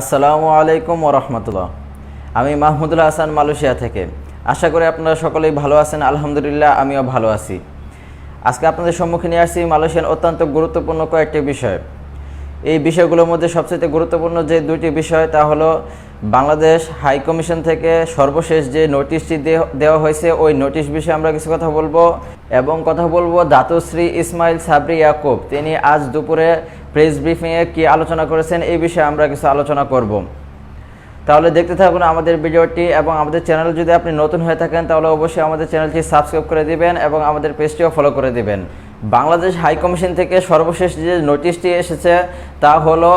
আসসালামু আলাইকুম ওরহমতুল্লাহ আমি মাহমুদুল হাসান মালয়েশিয়া থেকে। আশা করি আপনারা সকলেই ভালো আছেন, আলহামদুলিল্লাহ আমিও ভালো আছি। আজকে আপনাদের সম্মুখে নিয়ে আসছি মালয়েশিয়ার অত্যন্ত গুরুত্বপূর্ণ কয়েকটি বিষয়। এই বিষয়গুলোর মধ্যে সবচেয়ে গুরুত্বপূর্ণ যে দুটি বিষয় তা হলো বাংলাদেশ হাই কমিশন থেকে সর্বশেষ যে নোটিশটি দেওয়া হয়েছে, ওই নোটিশ বিষয়ে আমরা কিছু কথা বলব। এবং কথা বলব দাতুশ্রী ইসমাইল সাবরি ইয়াকুব। তিনি আজ দুপুরে প্রেস ব্রিফিংয়ে কি আলোচনা করেছেন এই বিষয়ে আমরা কিছু আলোচনা করব। তাহলে দেখতে থাকুন আমাদের ভিডিওটি এবং আমাদের চ্যানেল যদি আপনি নতুন হয়ে থাকেন তাহলে অবশ্যই আমাদের চ্যানেলটি সাবস্ক্রাইব করে দিবেন এবং আমাদের পেজটিও ফলো করে দিবেন। বাংলাদেশ হাই কমিশন থেকে সর্বশেষ যে নোটিশটি এসেছে তা হলো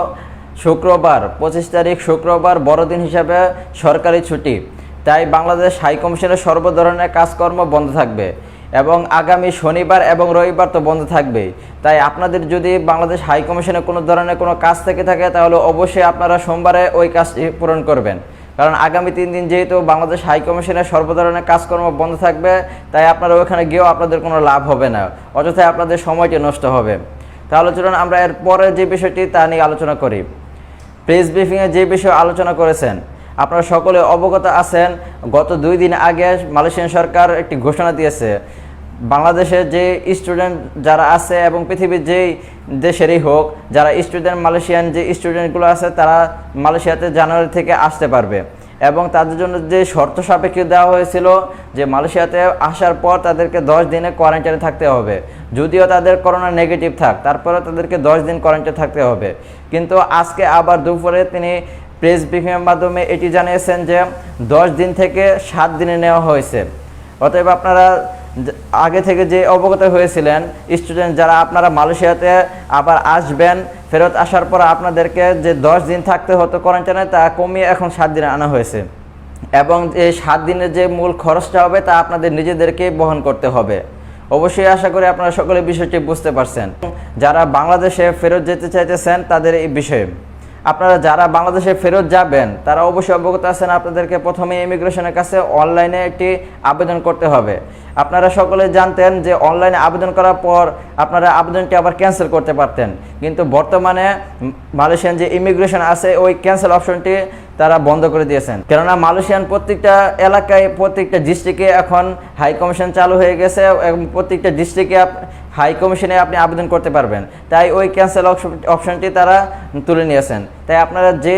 শুক্রবার, পঁচিশ তারিখ শুক্রবার বড়দিন হিসাবে সরকারি ছুটি। তাই বাংলাদেশ হাই কমিশনের কাজকর্ম বন্ধ থাকবে। এবং আগামী শনিবার এবং রবিবার তো বন্ধ থাকবেই তাই আপনাদের যদি বাংলাদেশ হাই কমিশনে কোনো ধরনের কোনো কাজ থেকে থাকে, তাহলে অবশ্যই আপনারা সোমবারে ওই কাজটি পূরণ করবেন। কারণ আগামী তিন দিন যেহেতু বাংলাদেশ হাই কমিশনের সর্ব ধরনের কাজকর্ম বন্ধ থাকবে, তাই আপনারা ওখানে গিয়েও আপনাদের কোনো লাভ হবে না। অযথায় আপনাদের সময়টি নষ্ট হবে। তাহলে চলুন আমরা এর পরে যে বিষয়টি তা নিয়ে আলোচনা করি। প্রেস ব্রিফিংয়ে যে বিষয়ে আলোচনা করেছেন আপনারা সকলে অবগত আছেন, গত দুই দিন আগে মালয়েশিয়ান সরকার একটি ঘোষণা দিয়েছে, বাংলাদেশের যে স্টুডেন্ট যারা আছে এবং পৃথিবীর যেই দেশেরই হোক, যারা স্টুডেন্ট, মালয়েশিয়ান যে স্টুডেন্টগুলো আছে, তারা মালয়েশিয়াতে জানুয়ারি থেকে আসতে পারবে। এবং তাদের জন্য যে শর্ত সাপেক্ষে দেওয়া হয়েছিল যে মালয়েশিয়াতে আসার পর তাদেরকে দশ দিনে কোয়ারেন্টাইনে থাকতে হবে। যদিও তাদের করোনা নেগেটিভ থাক তারপরে তাদেরকে দশ দিন কোয়ারেন্টাইনে থাকতে হবে। কিন্তু আজকে আবার দুপুরে তিনি প্রেস ব্রিফিংয়ের মাধ্যমে এটি জানিয়েছেন যে দশ দিন থেকে সাত দিনে নেওয়া হয়েছে। অতএব আপনারা আগে থেকে যে অবগত হয়েছিলেন, স্টুডেন্ট যারা আপনারা মালয়েশিয়াতে আবার আসবেন, ফেরত আসার পর আপনাদেরকে যে দশ দিন থাকতে হতো কোয়ারেন্টাইনে তা কমিয়ে এখন সাত দিনে আনা হয়েছে। এবং এই সাত দিনের যে মূল খরচটা হবে, তা আপনাদের নিজেদেরকে বহন করতে হবে। অবশ্যই আশা করি আপনারা সকলে বিষয়টি বুঝতে পারছেন। যারা বাংলাদেশে ফেরত যেতে চাইতেছেন, তাদের এই বিষয়ে। আপনারা যারা বাংলাদেশে ফেরত যাবেন, তারা অবশ্যই অবগত আছেন আপনাদেরকে প্রথমে ইমিগ্রেশনের কাছে অনলাইনে একটি আবেদন করতে হবে। আপনারা সকলে জানতেন যে অনলাইনে আবেদন করার পর আপনারা আবেদনটি আবার ক্যান্সেল করতে পারতেন। কিন্তু বর্তমানে মালয়েশিয়ান যে ইমিগ্রেশন আছে, ওই ক্যান্সেল অপশনটি তারা বন্ধ করে দিয়েছেন। কেননা মালয়েশিয়ান প্রত্যেকটা এলাকায়, প্রত্যেকটা ডিস্ট্রিক্টে এখন হাই কমিশন চালু হয়ে গেছে এবং প্রত্যেকটা ডিস্ট্রিক্টে হাই কমিশনে আপনি আবেদন করতে পারবেন। তাই ওই ক্যান্সেল অপশনটি তারা তুলে নিয়েছেন। তাই আপনারা যে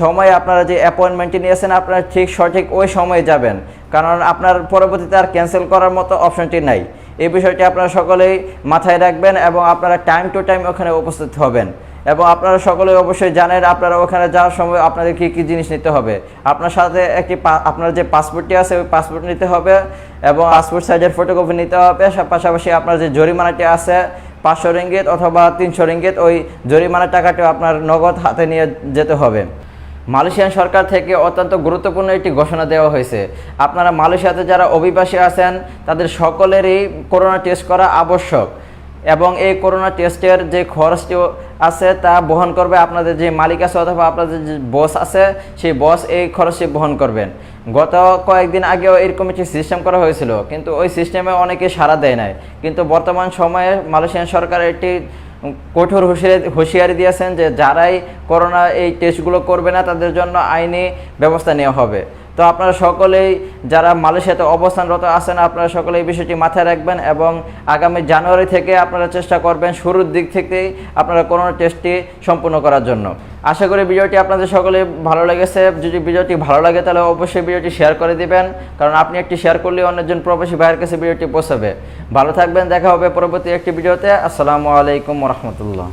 সময়ে আপনারা যে অ্যাপয়েন্টমেন্টটি নিয়েছেন, আপনারা ঠিক সঠিক ওই সময়ে যাবেন। কারণ আপনার পরবর্তীতে আর ক্যান্সেল করার মতো অপশনটি নাই। এই বিষয়টি আপনারা সকলেই মাথায় রাখবেন এবং আপনারা টাইম টু টাইম ওখানে উপস্থিত হবেন। এবং আপনারা সকলে অবশ্যই জানেন আপনারা ওখানে যাওয়ার সময় আপনাদের কী কী জিনিস নিতে হবে। আপনার সাথে একটি আপনার যে পাসপোর্টটি আছে, ওই পাসপোর্ট নিতে হবে এবং পাসপোর্ট সাইজের ফটোকপি নিতে হবে। পাশাপাশি আপনার যে জরিমানাটি আছে, পাঁচশো রিঙ্গিত অথবা তিনশো রিঙ্গিত, ওই জরিমানার টাকাটিও আপনার নগদ হাতে নিয়ে যেতে হবে। মালয়েশিয়ান সরকার থেকে অত্যন্ত গুরুত্বপূর্ণ একটি ঘোষণা দেওয়া হয়েছে। আপনারা মালয়েশিয়াতে যারা অভিবাসী আছেন, তাদের সকলেরই করোনা টেস্ট করা আবশ্যক এবং এই করোনা টেস্টের যে খরচটি আছে, তা বহন করবে আপনাদের যে মালিক আছে অথবা আপনাদের যে বস আছে, সেই বস এই খরচটি বহন করবেন। গত কয়েকদিন আগেও এরকম একটি সিস্টেম করা হয়েছিল, কিন্তু ওই সিস্টেমে অনেকে সাড়া দেয় নাই। কিন্তু বর্তমান সময়ে মালয়েশিয়ান সরকার একটি কঠোর হুঁশিয়ারি হুঁশিয়ারি দিয়েছেন যে যারাই করোনা এই টেস্টগুলো করবে না, তাদের জন্য আইনি ব্যবস্থা নেওয়া হবে। তো আপনারা সকলেই যারা মালয়েশিয়াতে অবস্থানরত আছেন, আপনারা সকলে এই বিষয়টি মাথায় রাখবেন এবং আগামী জানুয়ারি থেকে আপনারা চেষ্টা করবেন শুরুর দিক থেকেই আপনারা করোনা টেস্টটি সম্পূর্ণ করার জন্য। আশা করি ভিডিওটি আপনাদের সকলে ভালো লেগেছে। যদি ভিডিওটি ভালো লাগে, তাহলে অবশ্যই ভিডিওটি শেয়ার করে দিবেন, কারণ আপনি একটি শেয়ার করলে অন্যজন প্রবাসী ভাইয়ের কাছে ভিডিওটি পৌঁছাবে। ভালো থাকবেন, দেখা হবে পরবর্তী একটি ভিডিওতে। আসসালামু আলাইকুম রহমতুল্লাহ।